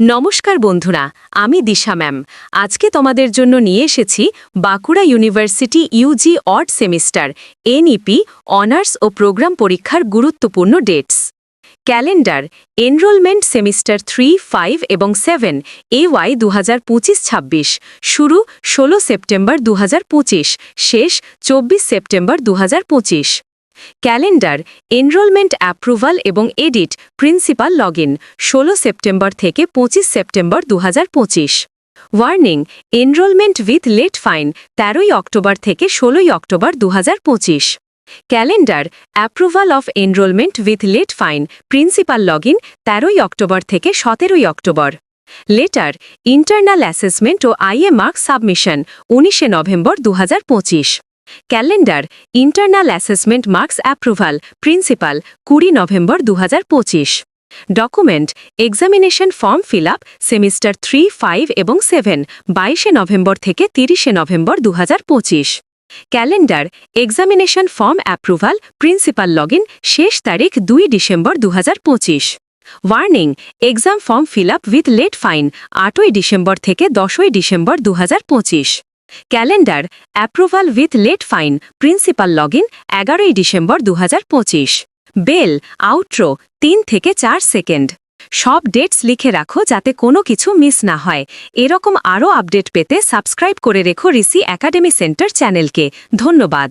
নমস্কার বন্ধুরা, আমি দিশা ম্যাম। আজকে তোমাদের জন্য নিয়ে এসেছি Bankura university UG odd semester NEP honours ও প্রোগ্রাম পরীক্ষার গুরুত্বপূর্ণ dates. Calendar, enrolment semester three, five এবং সেভেন, এ ওয়াই দু হাজার শুরু ষোলো সেপ্টেম্বর দু হাজার পঁচিশ, শেষ চব্বিশ সেপ্টেম্বর দু হাজার পঁচিশ। ক্যালেন্ডার, এনরোলমেন্ট অ্যাপ্রুভাল এবং এডিট, প্রিন্সিপাল লগ ইন ষোলো সেপ্টেম্বর থেকে পঁচিশ সেপ্টেম্বর দুহাজার পঁচিশ। Warning, enrolment with late fine, তেরোই অক্টোবর থেকে ষোলোই অক্টোবর দু হাজার পঁচিশ। Calendar, approval of enrolment with late fine, principal log in তেরোই অক্টোবর থেকে সতেরোই অক্টোবর। লেটার, ইন্টারনাল অ্যাসেসমেন্ট ও আইএ মার্ক সাবমিশন, উনিশে নভেম্বর দু হাজার পঁচিশ। Calendar, internal assessment marks approval, principal, কুড়ি নভেম্বর দু হাজার পঁচিশ। Document, examination form fill up, semester three, five এবং সেভেন, বাইশে নভেম্বর থেকে তিরিশে নভেম্বর দুহাজার পঁচিশ। Calendar, examination form approval, principal log শেষ তারিখ দুই ডিসেম্বর দু হাজার পঁচিশ। Warning, exam form fill up with late fine, আটই ডিসেম্বর থেকে দশই ডিসেম্বর দু হাজার পঁচিশ। Calendar approval with late fine, principal log in এগারোই ডিসেম্বর দু হাজার পঁচিশ। বেল, আউট্রো, তিন থেকে চার সেকেন্ড। সব ডেটস লিখে রাখো যাতে কোনো কিছু মিস না হয়। এরকম আরও আপডেট পেতে সাবস্ক্রাইব করে রেখো রিসি একাডেমি সেন্টার চ্যানেলকে। ধন্যবাদ।